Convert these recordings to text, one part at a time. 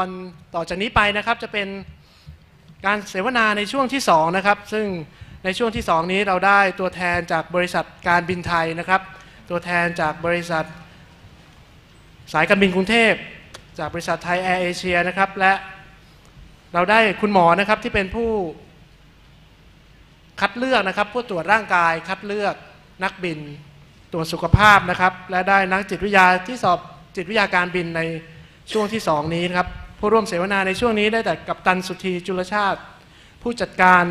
ตอนต่อจากนี้ไปนะครับจะเป็นการเสวนาในช่วงที่2นะครับซึ่งในช่วงที่ 2 นี้เราได้ตัวแทนจากบริษัทการบินไทยนะครับ ตัวแทนจากบริษัท สายการบินกรุงเทพ จากบริษัทไทยแอร์เอเชียนะครับและเราได้คุณหมอนะครับที่เป็นผู้คัดเลือกนะครับผู้ตรวจร่างกายคัดเลือกนักบินตรวจสุขภาพนะครับ และได้นักจิตวิทยาที่สอบจิตวิทยาการบินในช่วงที่ 2 นี้นะครับ ผู้ร่วมเสวนาในช่วงนี้ได้แต่กัปตันสุธีจุลชาติ ผู้จัดการ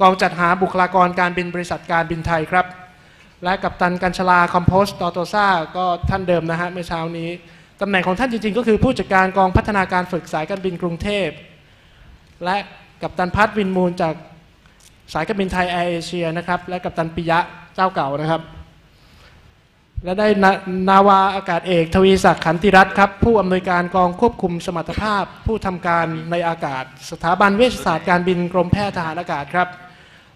กองจัดหาบุคลากรการบินบริษัทการบินไทยครับ และกัปตันกัญชลาคอมโพสตอโตซาก็ท่านเดิมนะฮะเมื่อเช้านี้ตำแหน่งของท่านจริงๆ ก็คือผู้จัดการกองพัฒนาการฝึกสายการบินกรุงเทพ และกัปตันพัฒวินมูลจากสายการบินไทยแอร์เอเชียนะครับและกัปตันปิยะเจ้าเก่านะครับ และได้นานาวาอากาศเอกทวีศักดิ์ขันติรัตน์ครับ ผู้อำนวยการกองควบคุมสมรรถภาพ ผู้ทำการในอากาศ สถาบันเวชศาสตร์การบินกรมแพทย์ทหารอากาศครับ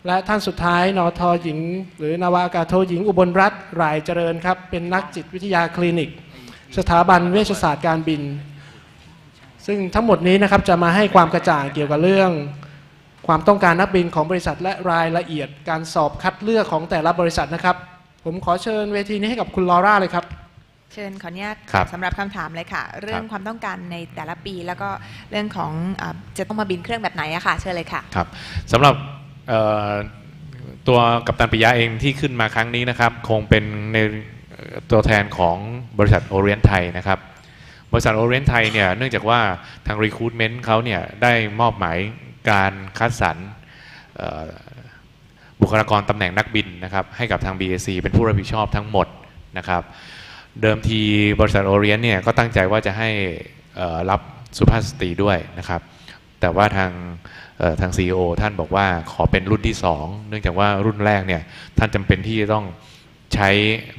และท่านสุดท้ายนอทอหญิง หรือนาวาอากาศโทหญิงอุบลรัตน์รายเจริญครับ เป็นนักจิตวิทยาคลินิก สถาบันเวชศาสตร์การบิน ซึ่งทั้งหมดนี้นะครับจะมาให้ความกระจ่างเกี่ยวกับเรื่อง ความต้องการนักบินของบริษัทและรายละเอียดการสอบคัดเลือกของแต่ละบริษัทนะครับ ผมขอเชิญเวทีนี้ให้กับคุณลอร่าเลยครับ เชิญขออนุญาตครับสำหรับคำถามเลยค่ะ เรื่องครับความต้องการในแต่ละปีแล้วก็เรื่องของอาจะต้องมาบินเครื่องแบบไหนอะค่ะ เชิญเลยค่ะ ครับสำหรับเอ่อตัวกัปตันปิยะเองที่ขึ้นมาครั้งนี้นะครับ คงเป็นในเอ่อตัวแทนของบริษัทโอเรียนไทยนะครับ บริษัทโอเรียนไทยเนี่ยเนื่องจากว่าทาง Recruitment เขาเนี่ยได้มอบหมายการคัดสรรเอ่อ บุคลากรตำแหน่งนักบินนะครับให้กับทาง BAC เป็นผู้รับผิดชอบทั้งหมดนะครับเดิมทีบริษัทโอเรียนเนี่ยก็ตั้งใจว่าจะให้รับสุภาพสตรีด้วยนะครับ แต่ว่าทางทาง CEO ท่านบอกว่าขอเป็นรุ่นที่ 2 เนื่องจากว่ารุ่นแรกเนี่ยท่านจำเป็นที่จะต้องใช้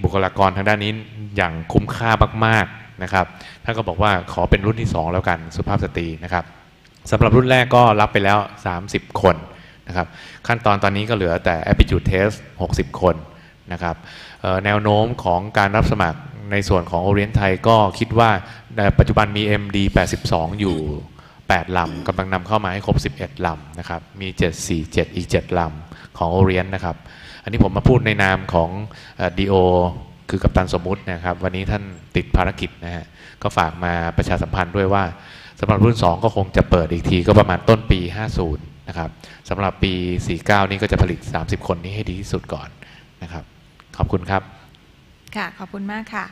บุคลากรทางด้านนี้อย่างคุ้มค่ามากๆนะครับท่านก็บอกว่าขอเป็นรุ่นที่ 2 แล้วกันสุภาพสตรีนะครับสำหรับรุ่นแรกก็รับไปแล้ว 30 คน นะครับขั้นตอนตอนนี้ก็เหลือแต่ aptitude test 60 คนนะครับแนวโน้มของการรับสมัครในส่วนของ Orient ไทยก็คิดว่าปัจจุบันมี MD 82 อยู่ 8 ลำกำลังนำเข้ามาให้ครบ 11 ลำนะครับมี 747 อีก 7 ลำของ Orient นะครับอันนี้ผมมาพูดในนามของดีโอคือกัปตันสมมุตินะครับ วันนี้ท่านติดภารกิจนะฮะก็ฝากมาประชาสัมพันธ์ด้วยว่าสำหรับรุ่น 2 ก็คงจะเปิดอีกทีก็ประมาณต้นปี 50 นะครับสำหรับปี 49 นี้ก็จะผลิต 30 คนนี้ให้ดีที่สุดก่อนนะครับ ขอบคุณครับ ค่ะ ขอบคุณมากค่ะ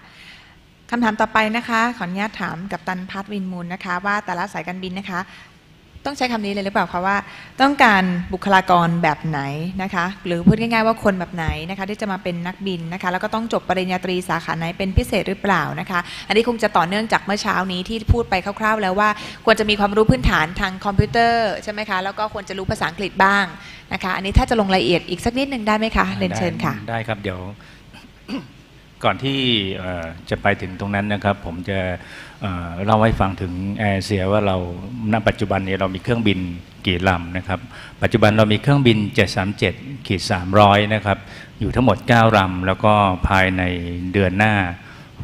คำถามต่อไปนะคะ ขออนุญาตถามกับตันพัฒวินมูลนะคะ ว่าแต่ละสายการบินนะคะ ต้องใช้คำนี้เลยหรือเปล่าคะว่า ต้องการบุคลากรแบบไหนนะคะ หรือพูดง่ายๆว่าคนแบบไหนนะคะที่จะมาเป็นนักบินนะคะ แล้วก็ต้องจบปริญญาตรีสาขาไหนเป็นพิเศษหรือเปล่านะคะ อันนี้คงจะต่อเนื่องจากเมื่อเช้านี้ที่พูดไปคร่าว ๆ แล้วว่าควรจะมีความรู้พื้นฐานทางคอมพิวเตอร์ใช่ไหมคะแล้วก็ควรจะรู้ภาษาอังกฤษบ้างนะคะ อันนี้ถ้าจะลงรายละเอียดอีกสักนิดหนึ่งได้ไหมคะเรียนเชิญค่ะ ได้ครับเดี๋ยว ก่อนที่จะไปถึงตรงนั้นนะครับ ผมจะเล่าให้ฟังถึงแอร์เซียว่าเราณปัจจุบันนี้เรามีเครื่องบินกี่ลำนะครับ ปัจจุบันเรามีเครื่องบิน 737ขีด300 นะครับ อยู่ทั้งหมด 9 ลำ แล้วก็ภายในเดือนหน้า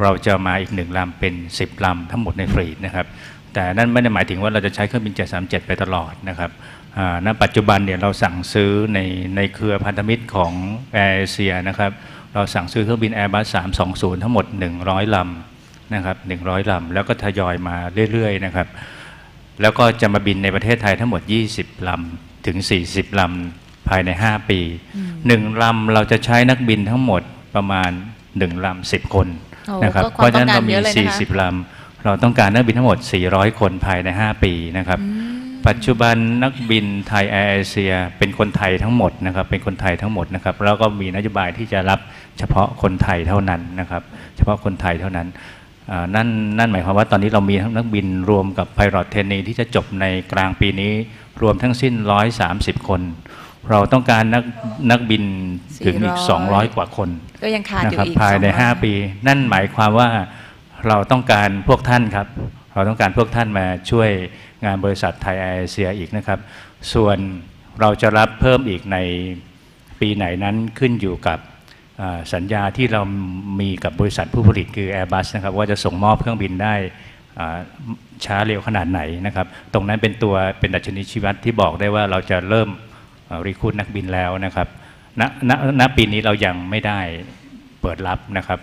เราจะมาอีกหนึ่งลำเป็น 10 ลำ ทั้งหมดในฟรีดนะครับ แต่นั่นไม่ได้หมายถึงว่าเราจะใช้เครื่องบิน 737 ไปตลอดนะครับณปัจจุบันเนี่ยเราสั่งซื้อในในเครือพันธมิตรของแอร์เอเชียนะครับ เราสั่งซื้อเครื่องบิน Airbus 320 ทั้งหมด 100ลำนะครับ100ลำแล้วก็ทยอยมาเรื่อยๆนะครับแล้วก็จะมาบินในประเทศไทยทั้งหมด 20ลำถึง 40ลำภายใน 5 ปี 1ลำเราจะใช้นักบินทั้งหมดประมาณ 1ลำ10 คนโอ้นะครับก็เพราะฉะนั้นเรามีความต้องการเยอะเลยนะคะ40ลำเราต้องการนักบินทั้งหมด 400 คนภายใน 5 ปีนะครับ ปัจจุบันนักบินไทยแอร์เอเชียเป็นคนไทยทั้งหมดนะครับเป็นคนไทยทั้งหมดนะครับแล้วก็มีนโยบายที่จะรับเฉพาะคนไทยเท่านั้นนะครับเฉพาะคนไทยเท่านั้นอ่านั่นนั่นหมายความว่าตอนนี้เรามีทั้งนักบินรวมกับไพลอตเทนนีที่จะจบในกลางปีนี้รวมทั้งสิ้น 130 คน เราต้องการนักนักบินถึงอีก400 200 กว่าคนก็ยังขาดอนะยู่ครับอีกภายในสองร้อย5ปี นั่นหมายความว่าเราต้องการพวกท่านครับ เราต้องการพวกท่านมาช่วยงานบริษัทไทยแอร์เอเชียอีกนะครับ ส่วนเราจะรับเพิ่มอีกในปีไหนนั้นขึ้นอยู่กับสัญญาที่เรามีกับบริษัทผู้ผลิตคือ Airbus นะครับว่าจะส่งมอบเครื่องบินได้ช้าเร็วขนาดไหนนะครับ ตรงนั้นเป็นตัวเป็นดัชนีชี้วัดที่บอกได้ว่าเราจะเริ่มรีคูดนักบินแล้วนะครับณณณปีนี้เรายังไม่ได้เปิดรับนะครับ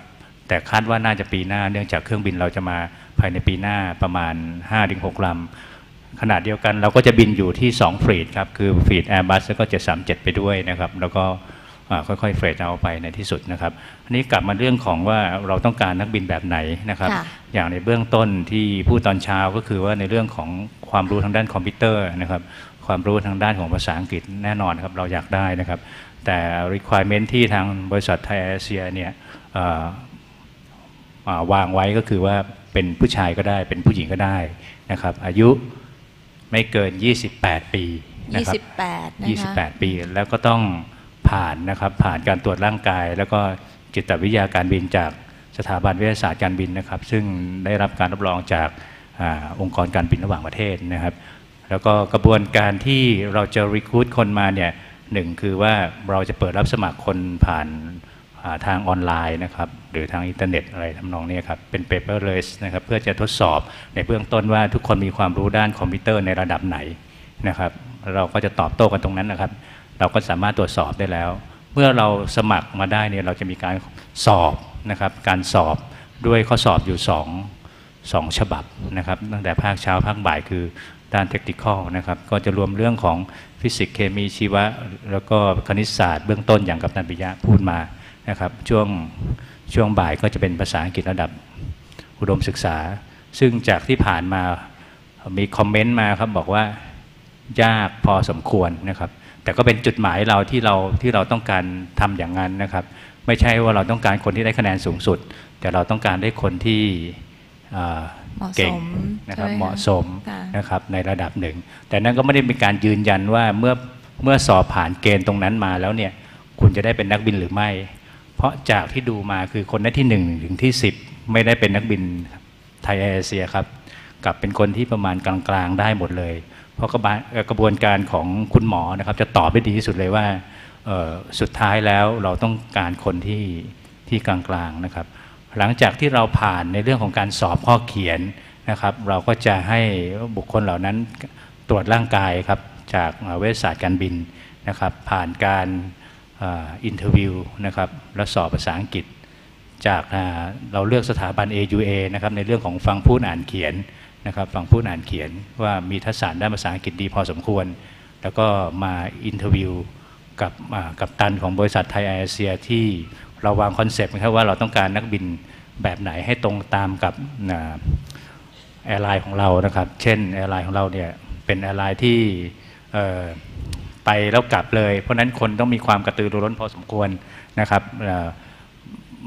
แต่คาดว่าน่าจะปีหน้าเนื่องจากเครื่องบินเราจะมา ภายในปีหน้าประมาณ 5-6ลำขนาดเดียวกันเราก็จะบินอยู่ที่ 2 ฟรีดครับ คือฟรีด Airbus แล้วก็ 737 ไปด้วยนะครับ แล้วก็อ่าค่อยๆเฟรดเอาไปในที่สุดนะครับอันนี้กลับมาเรื่องของว่าเราต้องการนักบินแบบไหนนะครับค่ะอย่างในเบื้องต้นที่พูดตอนเช้าก็คือว่าในเรื่องของความรู้ทางด้านคอมพิวเตอร์นะครับ ความรู้ทางด้านของภาษาอังกฤษแน่นอนครับเราอยากได้นะครับ แต่ requirement ที่ทางบริษัทไทยแอเชียเนี่ยเอ่ออ่าวางไว้ก็คือว่า เป็นผู้ชายก็ได้ เป็นผู้หญิงก็ได้นะครับ อายุไม่เกิน 28 ปีนะครับ28นะคะ28 ปี แล้วก็ต้องผ่านนะครับ ผ่านการตรวจร่างกาย แล้วก็จิตวิทยาการบินจากสถาบันวิทยาศาสตร์การบินนะครับ ซึ่งได้รับการรับรองจากอาองค์กรการบินระหว่างประเทศนะครับ แล้วก็กระบวนการที่เราจะรีคูดคนมาเนี่ยหนึ่งคือว่าเราจะเปิดรับสมัครคนผ่านอ่าทางออนไลน์นะครับ หรือทางอินเทอร์เน็ตอะไรทำนองนี้ครับ เป็น paperless นะครับเพื่อจะทดสอบในเบื้องต้นว่าทุกคนมีความรู้ด้านคอมพิวเตอร์ในระดับไหนนะครับ เราก็จะตอบโต้กันตรงนั้นนะครับ เราก็สามารถตรวจสอบได้แล้ว เมื่อเราสมัครมาได้เนี่ยเราจะมีการสอบนะครับ การสอบด้วยข้อสอบอยู่สองสองฉบับนะครับ ตั้งแต่ภาคเช้าภาคบ่ายคือด้านเทคนิคนะครับ ก็จะรวมเรื่องของฟิสิกส์เคมีชีวะ แล้วก็คณิตศาสตร์เบื้องต้นอย่างกับนันปิยะพูดมานะครับ ช่วง ช่วงบ่ายก็จะเป็นภาษาอังกฤษระดับอุดมศึกษา ซึ่งจากที่ผ่านมามีคอมเมนต์มาครับบอกว่ายากพอสมควรนะครับ แต่ก็เป็นจุดหมายเราที่เราที่เราต้องการทำอย่างนั้นนะครับ ไม่ใช่ว่าเราต้องการคนที่ได้คะแนนสูงสุด แต่เราต้องการได้คนที่อ่าเหมาะสมเก่งนะครับใช่ไหมคะเหมาะสมค่ะนะครับในระดับหนึ่ง แต่นั่นก็ไม่ได้เป็นการยืนยันว่าเมื่อเมื่อสอบผ่านเกณฑ์ตรงนั้นมาแล้วเนี่ยคุณจะได้เป็นนักบินหรือไม่ เพราะจากที่ดูมาคือคนได้ที่หนึ่งถึงที่สิบไม่ได้เป็นนักบินไทยแอร์เอเชียครับกลับเป็นคนที่ประมาณกลางๆได้หมดเลย เพราะกระบวนกระบวนการของคุณหมอนะครับจะตอบได้ดีที่สุดเลยว่าสุดท้ายแล้วเราต้องการคนที่ที่กลางๆนะครับ หลังจากที่เราผ่านในเรื่องของการสอบข้อเขียนนะครับ เราก็จะให้บุคคลเหล่านั้นตรวจร่างกายครับจากเอ่อเวชศาสตร์การบินนะครับ ผ่านการ อินเทอร์วิวนะครับและสอบภาษาอังกฤษ จากเราเลือกสถาบัน AUA นะครับในเรื่องของฟังพูดอ่านเขียนนะครับฟังพูดอ่านเขียนว่ามีทักษะด้านภาษาอังกฤษดีพอสมควร แล้วก็มาอินเทอร์วิวกับกับตันของบริษัทไทยแอร์เซียที่เราวางคอนเซปต์นะครับว่าเราต้องการนักบินแบบไหนให้ตรงตามกับแอร์ไลน์ของเรานะครับ เช่นแอร์ไลน์ของเราเนี่ยเป็นแอร์ไลน์ที่ ไปแล้วกลับเลย เพราะฉะนั้นคนต้องมีความกระตือรือร้นพอสมควรนะครับเอ่อ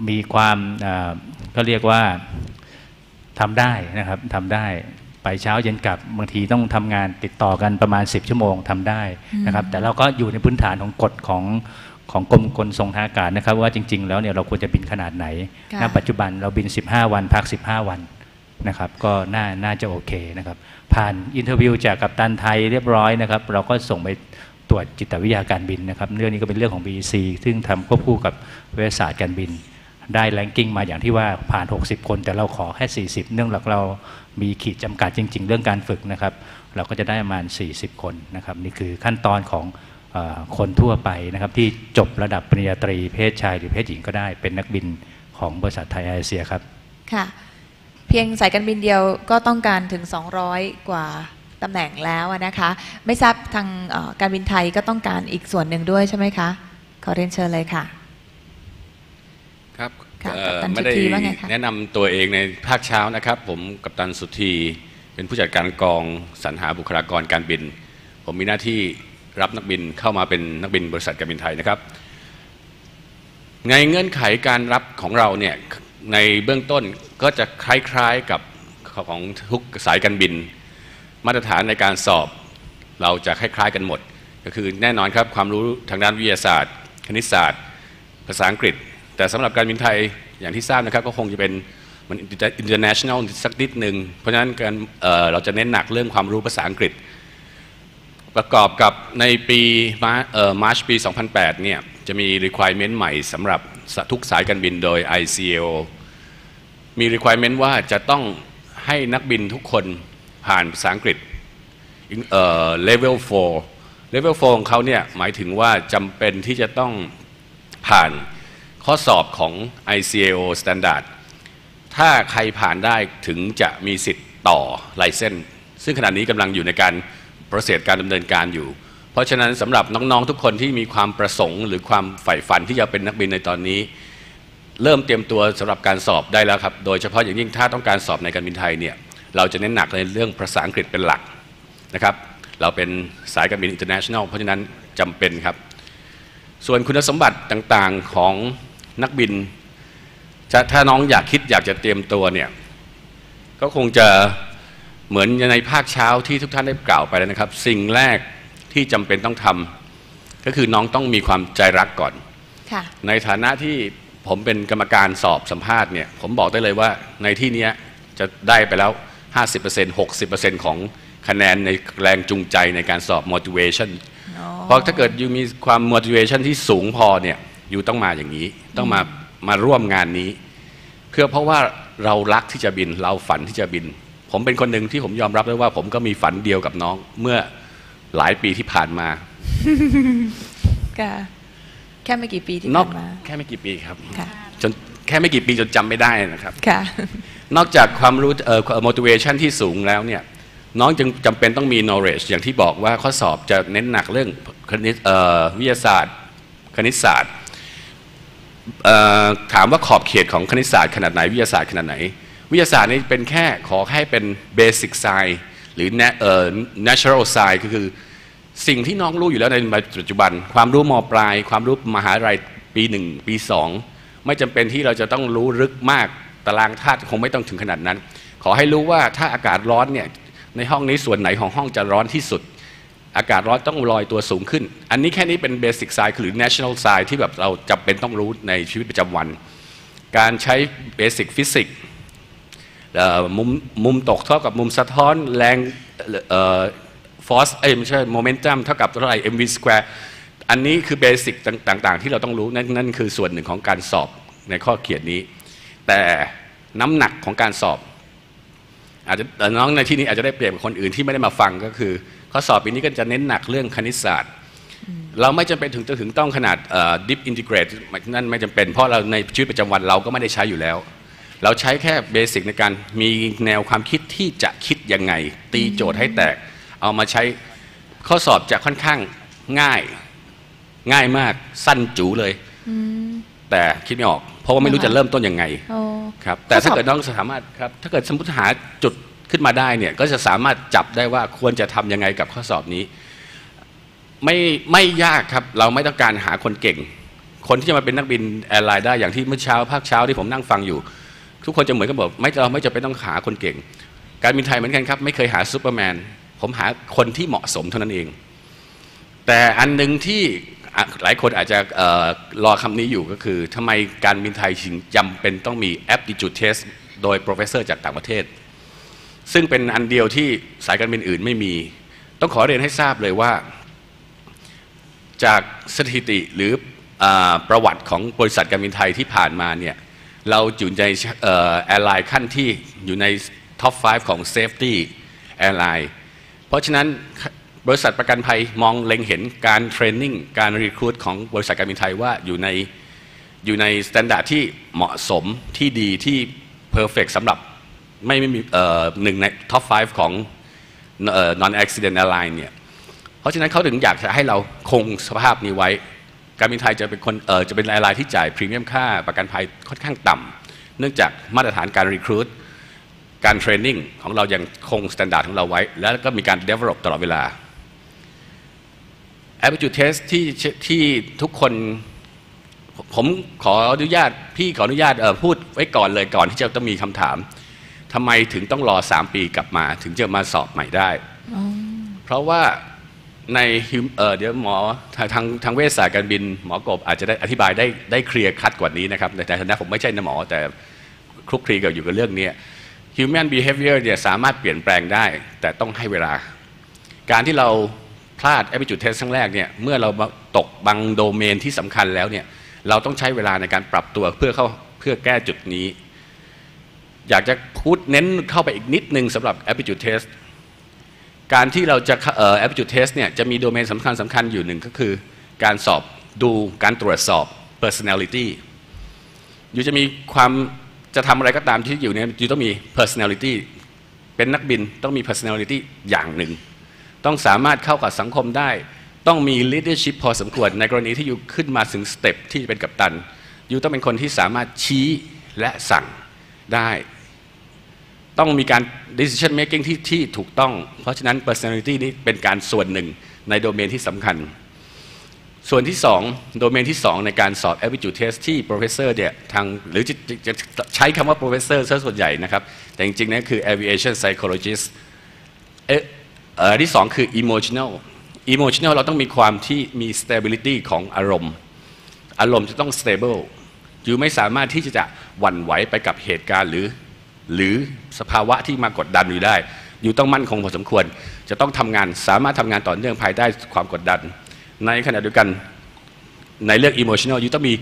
มีความเอ่อก็เรียกว่าทำได้นะครับทำได้ไปเช้าเย็นกลับบางทีต้องทำงานติดต่อกันประมาณ 10 ชั่วโมงทำได้นะครับ แต่เราก็อยู่ในพื้นฐานของกฎของของกรมกลทรงทางอากาศนะครับ ว่าจริง ๆ แล้วเนี่ยเราควรจะบินขนาดไหนค่ะณปัจจุบันเราบิน 15 วันพัก 15 วันนะครับ ก็น่าน่าจะโอเคนะครับ ผ่านอินเทอร์วิวจากกัปตันไทยเรียบร้อยนะครับ เราก็ส่งไป ตรวจจิตวิทยาการบินนะครับเรื่องนี้ก็เป็นเรื่องของ BEC ซึ่งทำควบคู่กับวิทยาศาสตร์การบิน ได้แรงกิ้งมาอย่างที่ว่าผ่าน 60 คน แต่เราขอแค่ 40 เนื่องจากเรามีขีดจำกัดจริง ๆ เรื่องการฝึกนะครับ เราก็จะได้ประมาณ 40 คนนะครับนี่คือขั้นตอนของอคนทั่วไปนะครับที่จบระดับปริญญาตรีเพศชายหรือเพศหญิงก็ได้เป็นนักบินของบริษัทไทยแอร์เอเชียครับ ค่ะ เพียงสายการบินเดียวก็ต้องการถึง 200 กว่า ตำแหน่งแล้วอะนะคะ ไม่ทราบทางเอ่อการบินไทยก็ต้องการอีกส่วนหนึ่งด้วยใช่ไหมคะ ขอเรียนเชิญเลยค่ะ ครับค่ะเอ่กัปอตันไม่ได้สุธีว่าไงคะแนะนำตัวเองในภาคเช้านะครับ ผมกัปตันสุธีเป็นผู้จัดการกองสรรหาบุคลากรการบิน ผมมีหน้าที่รับนักบินเข้ามาเป็นนักบินบริษัทการบินไทยนะครับ ในเงื่อนไขการรับของเราเนี่ยในเบื้องต้นก็จะคล้ายๆกับของทุกสายการบิน มาตรฐานในการสอบ เราจะคล้ายๆกันหมด ก็คือแน่นอนครับความรู้ทางด้านวิทยาศาสตร์ คณิตศาสตร์ ภาษาอังกฤษ แต่สำหรับการบินไทยอย่างที่ทราบนะครับก็คงจะเป็นมัน international สักนิดหนึ่งเพราะฉะนั้นการเเราจะเน้นหนักเรื่องความรู้ภาษาอังกฤษ ประกอบกับในปีมาเอ่อมาร์ชปี 2008 เนี่ยจะมี requirement ใหม่สำหรับทุกสายการบินโดย ICAO มี requirement ว่าจะต้องให้นักบินทุกคน ผ่านภาษาอังกฤษเอ่อ level 4 level 4ของเขาเนี่ยหมายถึงว่าจำเป็นที่จะต้องผ่านข้อสอบของ ICAO standard ถ้าใครผ่านได้ถึงจะมีสิทธิ์ต่อไลเซนซึ่งขณะนี้กำลังอยู่ในการประเสริฐการดำเนินการอยู่ เพราะฉะนั้นสำหรับน้องๆทุกคนที่มีความประสงค์ หรือความใฝ่ฝันที่จะเป็นนักบินในตอนนี้ เริ่มเตรียมตัวสำหรับการสอบได้แล้วครับ โดยเฉพาะอย่างยิ่งถ้าต้องการสอบในการบินไทยเนี่ย เราจะเน้นหนักในเรื่องภาษาอังกฤษเป็นหลักนะครับ เราเป็นสายการบิน international เพราะฉะนั้นจำเป็นครับ ส่วนคุณสมบัติต่างๆของนักบินจะถ้าน้องอยากคิดอยากจะเตรียมตัวเนี่ยก็คงจะเหมือนในภาคเช้าที่ทุกท่านได้กล่าวไปแล้วนะครับ สิ่งแรกที่จำเป็นต้องทำก็คือน้องต้องมีความใจรักก่อนค่ะในฐานะที่ผมเป็นกรรมการสอบสัมภาษณ์เนี่ยผมบอกได้เลยว่าในที่เนี้ยจะได้ไปแล้ว 50% 60%ของคะแนนในแรงจูงใจในการสอบ motivation อ๋อเพราะถ้าเกิดยูมีความ motivation ที่สูงพอเนี่ยยูต้องมาอย่างนี้ ต้องมามาร่วมงานนี้ เพื่อเพราะว่าเรารักที่จะบิน เราฝันที่จะบิน ผมเป็นคนหนึ่งที่ผมยอมรับได้ว่า ผมก็มีฝันเดียวกับน้องเมื่อหลายปีที่ผ่านมาค่ะแค่ไม่กี่ปีที่นอกผ่านมาแค่ไม่กี่ปีครับค่ะจน แค่ไม่กี่ปีจนจำไม่ได้นะครับค่ะนอกจากความรู้เอ่อ motivation ที่สูงแล้วเนี่ยน้องจึงจำเป็นต้องมี knowledge อย่างที่บอกว่าข้อสอบจะเน้นหนักเรื่องคณิตเอ่อวิทยาศาสตร์ คณิตศาสตร์เอ่อถามว่าขอบเขตของคณิตศาสตร์ขนาดไหนวิทยาศาสตร์ขนาดไหน วิทยาศาสตร์นี่เป็นแค่ขอให้เป็น basic science หรือ na- เอ่อ natural science ก็คือสิ่งที่น้องรู้อยู่แล้วในปัจจุบัน ความรู้มปลาย ความรู้มหาลัยปีหนึ่งปีสอง ไม่จำเป็นที่เราจะต้องรู้ลึกมากตารางธาตุคงไม่ต้องถึงขนาดนั้น ขอให้รู้ว่าถ้าอากาศร้อนเนี่ยในห้องนี้ส่วนไหนของห้องจะร้อนที่สุด อากาศร้อนต้องลอยตัวสูงขึ้น อันนี้แค่นี้เป็นเบสิกไซน์หรือ national science ที่แบบเราจำเป็นต้องรู้ในชีวิตประจำวัน การใช้เบสิกฟิสิกส์มุมมุมตกเท่ากับมุมสะท้อนแรงฟอสเอ้ไม่ใช่โมเมนตัมเท่ากับเท่าไหร่ mv square อันนี้คือเบสิกต่างๆ ที่เราต้องรู้นั่นนั่นคือส่วนหนึ่งของการสอบในข้อเขียนนี้ แต่น้ำหนักของการสอบ อาจจะน้องในที่นี้อาจจะได้เปรียบกับคนอื่นที่ไม่ได้มาฟังก็คือข้อสอบปีนี้ก็จะเน้นหนักเรื่องคณิตศาสตร์ เราไม่จำเป็นถึงจะถึงต้องขนาดเอ่อ deep integrate นั่นไม่จำเป็นเพราะเราในชีวิตประจำวันเราก็ไม่ได้ใช้อยู่แล้ว เราใช้แค่เบสิกในการมีแนวความคิดที่จะคิดยังไง ตีโจทย์ให้แตก เอามาใช้ข้อสอบจะค่อนข้างง่าย ง่ายมากสั้นจูเลยอืมแต่คิดไม่ออก เพราะว่าไม่รู้นะคะจะเริ่มต้นยังไงโอ้ครับแต่ถ้าเกิดน้องสามารถครับถ้าเกิดสมมติหาจุดขึ้นมาได้เนี่ยก็จะสามารถจับได้ว่าควรจะทำยังไงกับข้อสอบนี้ ไม่ไม่ยากครับ เราไม่ต้องการหาคนเก่ง คนที่จะมาเป็นนักบินแอร์ไลน์ได้อย่างที่เมื่อเช้าภาคเช้าที่ผมนั่งฟังอยู่ ทุกคนจะเหมือนกับบอกไม่เราไม่จำเป็นต้องหาคนเก่ง การบินไทยเหมือนกันครับไม่เคยหาซูเปอร์แมนผมหาคนที่เหมาะสมเท่านั้นเอง แต่อันหนึ่งที่อะ หลายคนอาจจะเอ่อรอคำนี้อยู่ก็คือทำไมการบินไทยถึงจำเป็นต้องมี aptitude test โดย professor จากต่างประเทศ ซึ่งเป็นอันเดียวที่สายการบินอื่นไม่มี ต้องขอเรียนให้ทราบเลยว่า จากสถิติหรืออประวัติของบริษัทการบินไทยที่ผ่านมาเนี่ย เราอยู่ในแอร์ไลน์ขั้นที่อยู่ในท็อป 5 ของ Safety Airline เพราะฉะนั้น บริษัทประกันภัยมองเล็งเห็นการเทรนนิ่งการรีคูดของบริษัทการบินไทยว่าอยู่ในอยู่ในสแตนดาร์ดที่เหมาะสมที่ดีที่เพอร์เฟกสำหรับไม่ไม่มีเอ่อหนึ่งในท็อป 5 ของเอ่อ non accident airline เนี่ย เพราะฉะนั้นเขาถึงอยากจะให้เราคงสภาพนี้ไว้ การบินไทยจะเป็นคนเออจะเป็นแอร์ไลน์ที่จ่ายพรีเมียมค่าประกันภัยค่อนข้างต่ำเนื่องจากมาตรฐานการรีคูดการเทรนนิ่งของเรายังคงสแตนดาร์ดของเราไว้ แล้วก็มีการ develop ตลอดเวลา aptitude test ที่ที่ทุกคน ผมขออนุญาต พี่ขออนุญาตเออพูดไว้ก่อนเลยก่อนที่จะต้องมีคำถามทำไมถึงต้องรอ 3 ปีกลับมา ถึงจะมาสอบใหม่ได้ เพราะว่าในเออเดี๋ยวหมอทางทางทางเวชศาสตร์การบิน หมอกบอาจจะได้อธิบายได้ได้เคลียร์คัดกว่านี้นะครับในฐานะผมไม่ใช่นหมอแต่คลุกคลีกับอยู่กับเรื่องนี้ human behavior เนี่ยสามารถเปลี่ยนแปลงได้ แต่ต้องให้เวลา การที่เรา พลาด aptitude test ครั้งแรกเนี่ยเมื่อเราตกบางโดเมนที่สำคัญแล้วเนี่ยเราต้องใช้เวลาในการปรับตัวเพื่อเข้าเพื่อแก้จุดนี้ อยากจะพูดเน้นเข้าไปอีกนิดนึงสำหรับ aptitude test การที่เราจะเอ่อ aptitude test เนี่ยจะมีโดเมนสำคัญสำคัญอยู่หนึ่งก็คือ การสอบดูการตรวจสอบ personality อยู่จะมีความจะทำอะไรก็ตามที่อยู่เนี่ยอยู่ต้องมี personality เป็นนักบินต้องมี personality อย่างหนึ่ง ต้องสามารถเข้ากับสังคมได้ ต้องมี leadership พอสมควร ในกรณีที่อยู่ขึ้นมาถึงสเต็ปที่จะเป็นกัปตัน อยู่ต้องเป็นคนที่สามารถชี้และสั่งได้ ต้องมีการ decision making ที่ที่ถูกต้อง เพราะฉะนั้น personality นี้เป็นการส่วนหนึ่งในโดเมนที่สำคัญ ส่วนที่ 2 โดเมนที่ 2 ในการสอบ aptitude test ที่ professor เนี่ยทางหรือจะจะใช้คำว่า professor ซะส่วนใหญ่นะครับ แต่จริงๆนั่นคือ aviation psychologist อ๊ะเอ่อที่สองคือ emotional emotional เราต้องมีความที่มี stability ของอารมณ์ อารมณ์จะต้อง stable อยู่ไม่สามารถที่จะหวั่นไหวไปกับเหตุการณ์หรือ หรือสภาวะที่มากดดันอยู่ได้ อยู่ต้องมั่นคงพอสมควร จะต้องทำงานสามารถทำงานต่อเนื่องภายใต้ความกดดัน ในขณะเดียวกันในเรื่อง emotional อยู่ต้องมี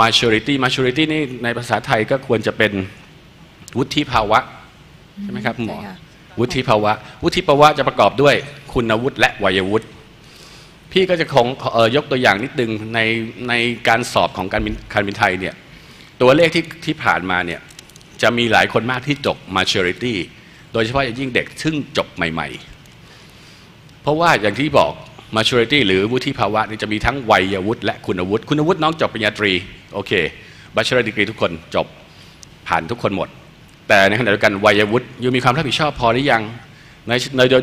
maturity maturity นี่ในภาษาไทยก็ควรจะเป็นวุฒิภาวะ ใช่ไหมครับหมอ วุฒิภาวะ วุฒิภาวะจะประกอบด้วยคุณวุฒิและวัยวุฒิพี่ก็จะคงออยกตัวอย่างนิดนึงในในการสอบของการบินการบินไทยเนี่ยตัวเลขที่ที่ผ่านมาเนี่ยจะมีหลายคนมากที่จบ maturity โดยเฉพาะอย่างยิ่งเด็กซึ่งจบใหม่ ๆ เพราะว่าอย่างที่บอก maturity หรือวุฒิภาวะนี่จะมีทั้งวัยวุฒิและคุณวุฒิคุณวุฒิน้องจบปริญญาตรีโอเค bachelor degree ทุกคนจบผ่านทุกคนหมด แต่ในขณะเดียวกันวัยวุฒิยูมีความรับผิดชอบพอหรือยังใน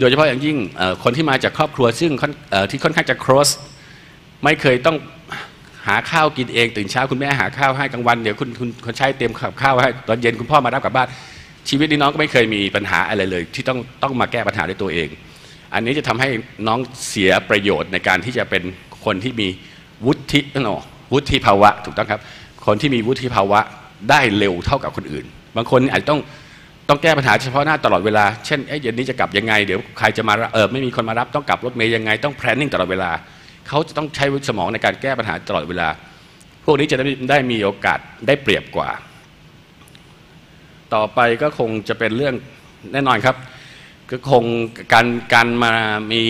โดยเฉพาะอย่างยิ่งคนที่มาจากครอบครัวซึ่งที่ค่อนข้างจะ cross ไม่เคยต้องหาข้าวกินเองตื่นเช้าคุณแม่หาข้าวให้กลางวันเดี๋ยวคุณคุณคนใช้เตรียมกับข้าวให้ตอนเย็นคุณพ่อมารับกลับบ้าน ชีวิตนี้น้องก็ไม่เคยมีปัญหาอะไรเลย ที่ต้องต้องมาแก้ปัญหาด้วยตัวเอง อันนี้จะทำให้น้องเสียประโยชน์ในการที่จะเป็นคนที่มีวุฒิโนวุฒิภาวะ ถูกต้องครับ คนที่มีวุฒิภาวะได้เร็วเท่ากับคนอื่น บางคนอาจจะต้องต้องแก้ปัญหาเฉพาะหน้าตลอดเวลา เช่นเอ้ยเย็นนี้จะกลับยังไง เดี๋ยวใครจะมาเออไม่มีคนมารับต้องกลับรถเมย์ยังไง ต้อง planning ตลอดเวลา เขาจะต้องใช้สมองในการแก้ปัญหาตลอดเวลา พวกนี้จะได้ได้มีโอกาสได้เปรียบกว่า ต่อไปก็คงจะเป็นเรื่องแน่นอนครับ ก็คงการการมามี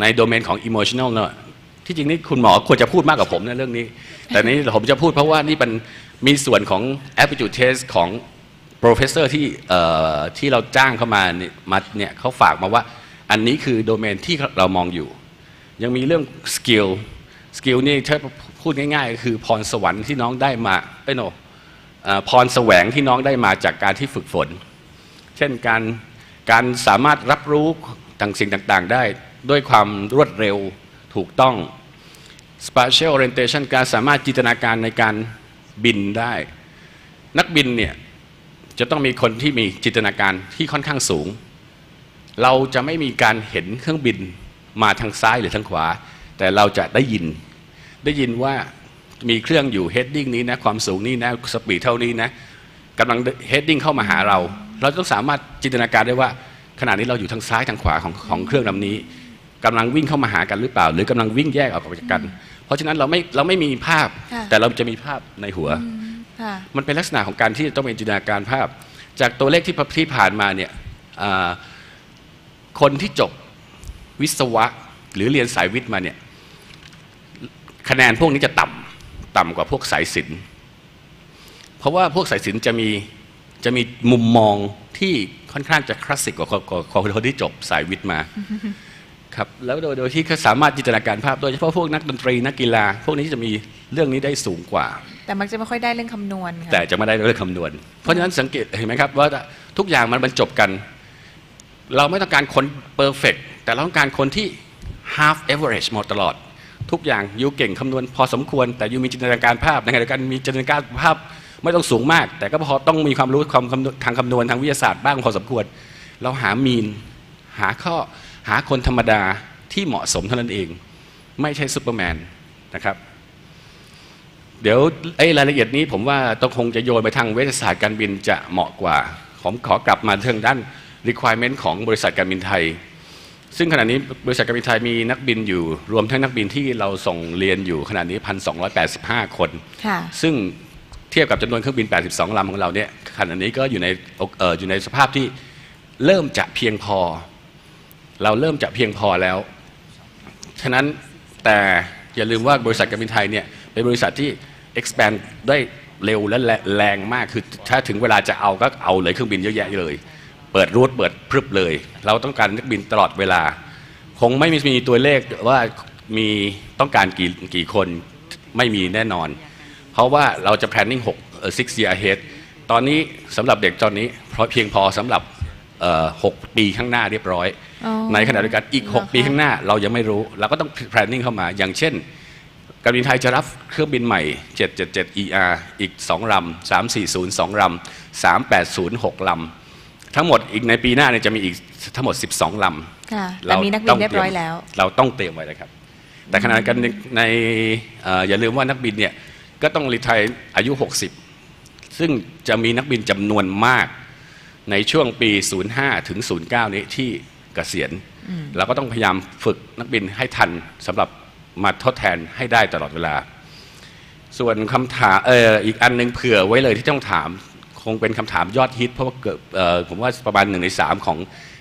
ในโดเมนของ emotional เนอะที่จริงนี่คุณหมอควรจะพูดมากกว่าผมในเรื่องนี้ แต่นี้ผมจะพูดเพราะว่านี่เป็น มีส่วนของ aptitude test ของ professor ที่ที่เราจ้างเข้ามามาเนี่ยเขาฝากมาว่า อันนี้คือโดเมนที่เรามองอยู่ ยังมีเรื่อง skill skill นี่ถ้าพูดง่ายๆก็คือพรสวรรค์ที่น้องได้มาเอ้โนพรแสวงที่น้องได้มาจากการที่ฝึกฝน เช่นการการสามารถรับรู้ต่างสิ่งต่างๆ ได้ด้วยความรวดเร็วถูกต้อง spatial orientation การสามารถจินตนาการในการ บินได้ นักบินเนี่ยจะต้องมีคนที่มีจินตนาการที่ค่อนข้างสูง เราจะไม่มีการเห็นเครื่องบินมาทางซ้ายหรือทางขวา แต่เราจะได้ยิน ได้ยินว่ามีเครื่องอยู่ heading นี้นะความสูงนี้นะสปีดเท่านี้นะกำลัง heading เข้ามาหาเรา เราต้องสามารถจินตนาการได้ว่าขณะนี้เราอยู่ทางซ้ายทางขวาของของเครื่องลำนี้กำลังวิ่งเข้ามาหากันหรือเปล่า หรือกำลังวิ่งแยกออกจากกัน เพราะฉะนั้นเราไม่เราไม่มีภาพค่ะแต่เราจะมีภาพในหัวค่ะมันเป็นลักษณะของการที่ต้องเป็นจินตนาการภาพ จากตัวเลขที่ที่ผ่านมาเนี่ยอ่าคนที่จบวิศวะหรือเรียนสายวิทย์มาเนี่ยคะแนนพวกนี้จะต่ำต่ำกว่าพวกสายศิลป์เพราะว่าพวกสายศิลป์จะมีจะมีมุมมองที่ค่อนข้างจะคลาสสิกกว่าคนกว่าคนที่จบสายวิทย์มา ครับแล้วโดยโดยที่เขาสามารถจินตนาการภาพ โดยเฉพาะพวกนักดนตรีนักกีฬา พวกนี้จะมีเรื่องนี้ได้สูงกว่า แต่มักจะไม่ค่อยได้เรื่องคำนวณค่ะแต่จะไม่ได้เรื่องคำนวณ เพราะฉะนั้นสังเกตเห็นไหมครับว่าทุกอย่างมันบรรจบกัน เราไม่ต้องการคนเ e อร์เฟกแต่เราต้องการคนที่ half average หมดตลอด ทุกอย่างยูเก่งคำนวณพอสมควร แต่ยูมีจินตนาการภาพในขณะเดียวกันมีจินตนาการภาพไม่ต้องสูงมาก แต่ก็พอต้องมีความรู้ความคำนวณทางคำนวณทางวิทยาศาสตร์บ้างพอสมควร เราหามีนหาข้อ หาคนธรรมดาที่เหมาะสมเท่านั้นเอง ไม่ใช่ซูเปอร์แมนนะครับ เดี๋ยวไอ้รายละเอียดนี้ผมว่าต้องคงจะโยนไปทางเวชศาสตร์การบินจะเหมาะกว่า ผมขอกลับมาทางด้าน requirement ของบริษัทการบินไทย ซึ่งขณะนี้บริษัทการบินไทยมีนักบินอยู่ รวมทั้งนักบินที่เราส่งเรียนอยู่ขณะนี้ 1,285 คนค่ะซึ่งเทียบกับจำนวนเครื่องบิน 82 ลำของเราเนี่ยขณะนี้ก็อยู่ในเอ่ออยู่ในสภาพที่เริ่มจะเพียงพอ เราเริ่มจะเพียงพอแล้ว ฉะนั้นแต่อย่าลืมว่าบริษัทการบินไทยเนี่ยเป็นบริษัทที่ expand ได้เร็วและแรงมากคือถ้าถึงเวลาจะเอาก็เอาเลยเครื่องบินเยอะแยะเลย เปิดรูทเปิดพรึบเลย เราต้องการนักบินตลอดเวลา คงไม่มีตัวเลขว่ามีต้องการกี่กี่คนไม่มีแน่นอน เพราะว่าเราจะ planning 6เอ่อ6 year ahead ตอนนี้สำหรับเด็กตอนนี้เพราะเพียงพอสำหรับ เอ่อ6ปีข้างหน้าเรียบร้อยอ๋อในขณะเดียวกันอีกเหรอคะ6ปีข้างหน้าเรายังไม่รู้ เราก็ต้อง planning เข้ามา อย่างเช่นการบินไทยจะรับเครื่องบินใหม่ 777 ER อีก 2ลำ340 2ลำ380 6ลำทั้งหมดอีกในปีหน้าเนี่ยจะมีอีกทั้งหมด 12ลำค่ะแต่มีนักบินเรียบร้อยแล้ว เราต้องเตรียมไว้เลยครับ แต่ขณะเดียวกันในในเอ่ออย่าลืมว่านักบินเนี่ยก็ต้องรีไทยอายุ 60 ซึ่งจะมีนักบินจำนวนมาก ในช่วงปี 05 ถึง 09 นี้ที่เกษียณเราก็ต้องพยายามฝึกนักบินให้ทันสำหรับมาทดแทนให้ได้ตลอดเวลา ส่วนคำถามเอออีกอันหนึงเผื่อไว้เลยที่ต้องถาม คงเป็นคำถามยอดฮิต เพราะว่าเกิดเอ่อผมว่าประมาณหนึ่งในสามของ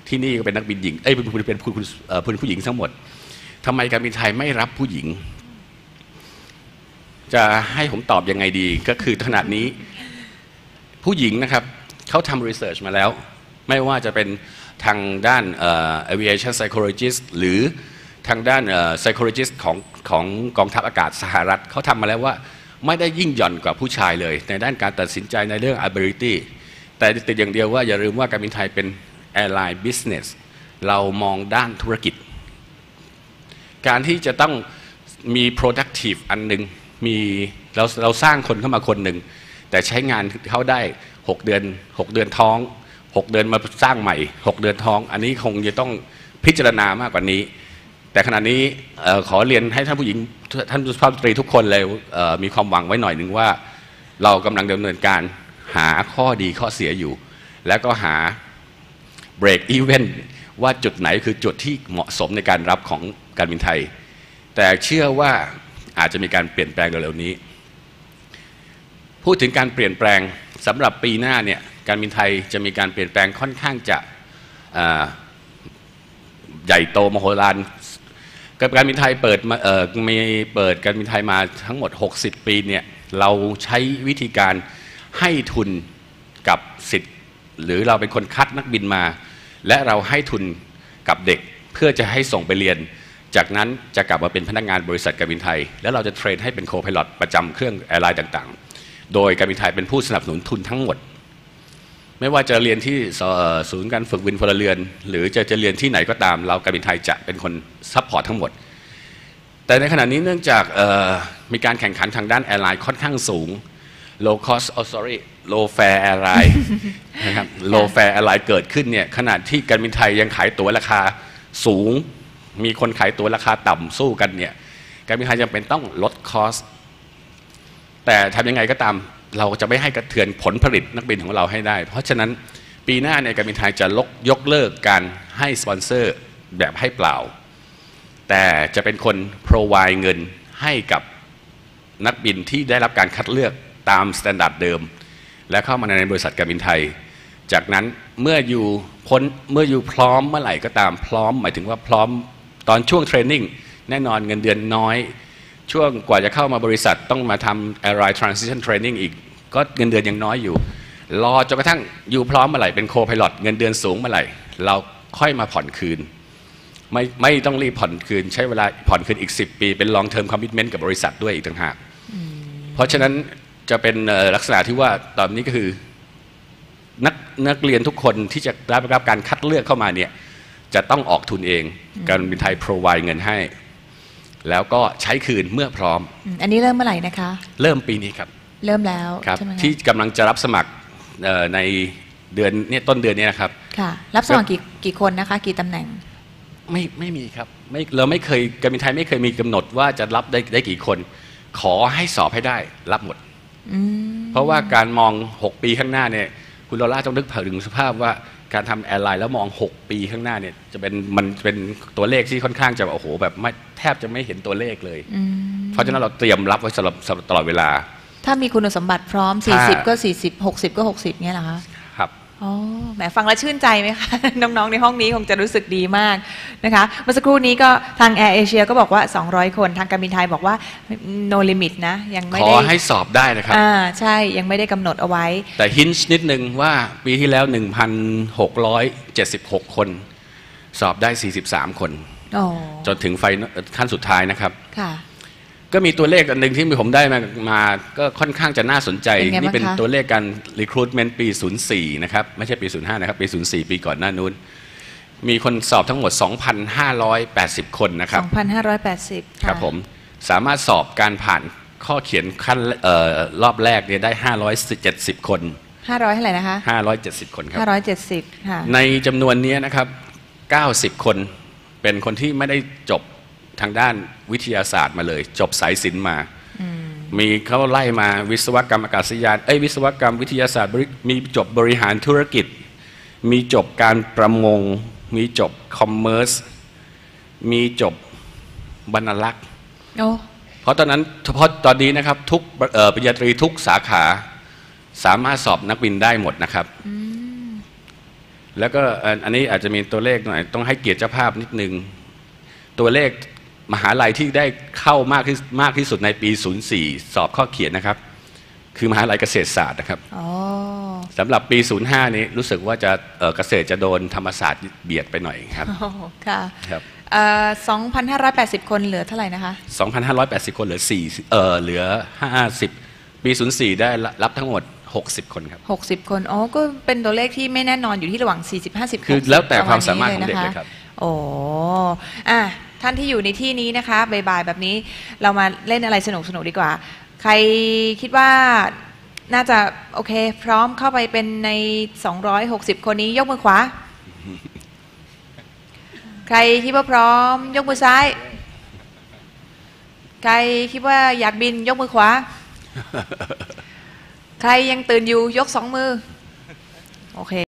ที่นี่ก็เป็นนักบินหญิงเอ้ยเป็นเป็นเป็นผู้เอ่อเป็นผู้หญิงทั้งหมดทำไมการบินไทยไม่รับผู้หญิง จะให้ผมตอบยังไงดีก็คือขนาดนี้ ผู้หญิงนะครับ เขาทำรีเสิร์ชมาแล้ว ไม่ว่าจะเป็นทางด้านเอ่อ aviation psychologist หรือทางด้านเอ่อ psychologist ของของกองทัพอากาศสหรัฐเขาทำมาแล้วว่าไม่ได้ยิ่งหย่อนกว่าผู้ชายเลย ในด้านการตัดสินใจในเรื่อง ability แต่ติดอย่างเดียวว่าอย่าลืมว่าการบินไทยเป็น airline business เรามองด้านธุรกิจ การที่จะต้องมี productive อันหนึ่งมีเราเราสร้างคนเข้ามาคนหนึ่ง แต่ใช้งานเขาได้ 6 เดือน 6 เดือนท้อง 6 เดือนมาสร้างใหม่ 6 เดือนท้อง อันนี้คงจะต้องพิจารณามากกว่านี้ แต่ขณะนี้ขอเรียนให้ท่านผู้หญิงท่านสุภาพสตรีทุกคนเลยเมีความหวังไว้หน่อยหนึ่งว่า เรากำลังดำเนินการหาข้อดีข้อเสียอยู่ แล้วก็หา break even ว่าจุดไหนคือจุดที่เหมาะสมในการรับของการบินไทย แต่เชื่อว่าอาจจะมีการเปลี่ยนแปลงเร็วๆนี้ พูดถึงการเปลี่ยนแปลงสำหรับปีหน้าเนี่ยการบินไทยจะมีการเปลี่ยนแปลงค่อนข้างจะใหญ่โตมโหฬารการบินไทยเปิดมาเออมีเปิดการบินไทยมาทั้งหมด 60 ปีเนี่ยเราใช้วิธีการให้ทุนกับสิทธิ์ หรือเราเป็นคนคัดนักบินมา และเราให้ทุนกับเด็กเพื่อจะให้ส่งไปเรียน จากนั้นจะกลับมาเป็นพนักงานบริษัทการบินไทย แล้วเราจะเทรนให้เป็นโคพ i ล o t ประจำเครื่องแอร์ไลน์ต่างๆ โดยการบินไทยเป็นผู้สนับสนุนทุนทั้งหมด ไม่ว่าจะเรียนที่ศูนย์การฝึกวินพลเรือน หรือจะจะเรียนที่ไหนก็ตามเราการบินไทยจะเป็นคนซัพพอร์ตทั้งหมด แต่ในขณะนี้เนื่องจากมีการแข่งขันทางด้านแอร์ไลน์ค่อนข้างสูง low cost oh sorry low fare airline นะครับ low fare airline เกิดขึ้นเนี่ยขณะที่การบินไทยยังขายตั๋วราคาสูง มีคนขายตั๋วราคาต่ำสู้กันเนี่ยการบินไทยจำเป็นต้องลดคอส แต่ทำยังไงก็ตามเราจะไม่ให้กระเทือนผลผลิตนักบินของเราให้ได้ เพราะฉะนั้นปีหน้าเนี่ยการบินไทยจะลกยกเลิกการให้สปอนเซอร์แบบให้เปล่า แต่จะเป็นคน provide เงินให้กับนักบินที่ได้รับการคัดเลือกตามสแตนดาร์ดเดิม และเข้ามาในบริษัทการบินไทย จากนั้นเมื่ออยู่พ้นเมื่ออยู่พร้อมเมื่อไหร่ก็ตามพร้อม หมายถึงว่าพร้อมตอนช่วงเทรนนิ่งแน่นอนเงินเดือนน้อย ช่วงกว่าจะเข้ามาบริษัทต้องมาทำ Airline Transition Training อีก ก็เงินเดือนยังน้อยอยู่ รอจนกระทั่งอยู่พร้อมเมื่อไหร่เป็นโคพ i ล o t เงินเดือนสูงเมื่อไหร่ เราค่อยมาผ่อนคืน ไม่ไม่ต้องรีบผ่อนคืน ใช้เวลาผ่อนคืนอีก 10 ปีเป็น long term commitment กับบริษัทด้วยอีกต่างหาก เพราะฉะนั้นจะเป็นลักษณะที่ว่าตอนนี้ก็คือนักนักเรียนทุกคนที่จะได้รับการคัดเลือกเข้ามาเนี่ยจะต้องออกทุนเอง การบินไทย provide เงินให้ แล้วก็ใช้คืนเมื่อพร้อมอืมอันนี้เริ่มเมื่อไหร่นะคะ เริ่มปีนี้ครับ เริ่มแล้วครับใช่ไหมคะที่กำลังจะรับสมัครเอ่อในเดือนเนี่ยต้นเดือนเนี้นะครับค่ะรับสมัครกี่กี่คนนะคะ กี่ตำแหน่งไม่ไม่มีครับไม่เราไม่เคยการบินไทยไม่เคยมีกำหนดว่าจะรับได้ได้กี่คน ขอให้สอบให้ได้รับหมดอืมเพราะว่าการมอง 6 ปีข้างหน้าเนี่ยคุณลอร่าต้องนึกถึงสภาพว่า การทำแอร์ไลน์แล้วมอง 6 ปีข้างหน้าเนี่ยจะเป็นมันเป็นตัวเลขที่ค่อนข้างจะแบบโอ้โหแบบไม่แทบจะไม่เห็นตัวเลขเลย อืมเพราะฉะนั้นเราเตรียมรับไว้สำหรับสำหรับตลอดเวลา ถ้ามีคุณสมบัติพร้อมถ้า40 ก็ 40 60 ก็ 60เงี้ยเหรอคะ ครับ อ๋อ แหมฟังแล้วชื่นใจไหมคะ น้องๆ ในห้องนี้คงจะรู้สึกดีมากนะคะ เมื่อสักครู่นี้ก็ทางแอร์เอเชียก็บอกว่า 200 คนทางการบินไทยบอกว่า no limit นะ ยังไม่ขอได้ให้สอบได้นะครับ อ่าใช่ยังไม่ได้กำหนดเอาไว้ แต่ฮินช์นิดนึงว่าปีที่แล้ว 1,676 คน สอบได้ 43 คน อ๋อ จนถึงไฟขั้นสุดท้ายนะครับ ค่ะ ก็มีตัวเลขอันหนึ่งที่ผมได้มามาก็ค่อนข้างจะน่าสนใจ เป็นไงบ้างนี่เป็นคะตัวเลขการ recruitment ปี 04 นะครับ ไม่ใช่ปี 05 นะครับ ปี 04 ปีก่อนหน้านู้น มีคนสอบทั้งหมด 2,580 คนนะครับ 2,580ครับผมสามารถสอบการผ่านข้อเขียนขั้นเออรอบแรกเนี่ยได้ 570 คน 500เท่าไหร่นะคะ 570 คนครับ 570 ค่ะ ในจำนวนนี้นะครับ 90 คนเป็นคนที่ไม่ได้จบ ทางด้านวิทยาศาสตร์มาเลย จบสายศิลป์มา มีเขาไล่มาวิศวกรรมอากาศยานเอ้ยวิศวกรรมวิทยาศาสตร์บริมีจบบริหารธุรกิจ มีจบการประมง มีจบคอมเมอร์สมีจบบรรลักษ์โอ้เพราะตอนนั้นเฉพาะตอนนี้นะครับทุกเอ่อปริญญาตรีทุกสาขาสามารถสอบนักบินได้หมดนะครับ แล้วก็เอ่ออันนี้อาจจะมีตัวเลขหน่อย ต้องให้เกียรติเจ้าภาพนิดนึง ตัวเลข มหาลัยที่ได้เข้ามากที่มากที่สุดในปี 04 สอบข้อเขียนนะครับ คือมหาลัยเกษตรศาสตร์นะครับอ๋อสำหรับปี 05 นี้รู้สึกว่าจะเอ่อเกษตรจะโดนธรรมศาสตร์เบียดไปหน่อยครับโอ้ค่ะครับเอ่อ2,580 คนเหลือเท่าไหร่นะคะ 2,580 คนเหลือ4เอ่อเหลือ 50 ปี 04 ได้รับทั้งหมด 60 คนครับ 60 คน อ๋อ ก็เป็นตัวเลขที่ไม่แน่นอนอยู่ที่ระหว่าง 40 50คือ60แล้วแต่ประความสามารถของนี้เด็กนะะเลยครับ โอ้อะ ท่านที่อยู่ในที่นี้นะคะบ่ายๆแบบนี้เรามาเล่นอะไรสนุกๆดีกว่า ใครคิดว่าน่าจะโอเค พร้อมเข้าไปเป็นใน 260 คนนี้ยกมือขวา ใครคิดว่าพร้อม ยกมือซ้าย ใครคิดว่าอยากบินยกมือขวา ใครยังตื่นอยู่ยกสองมือ โอเค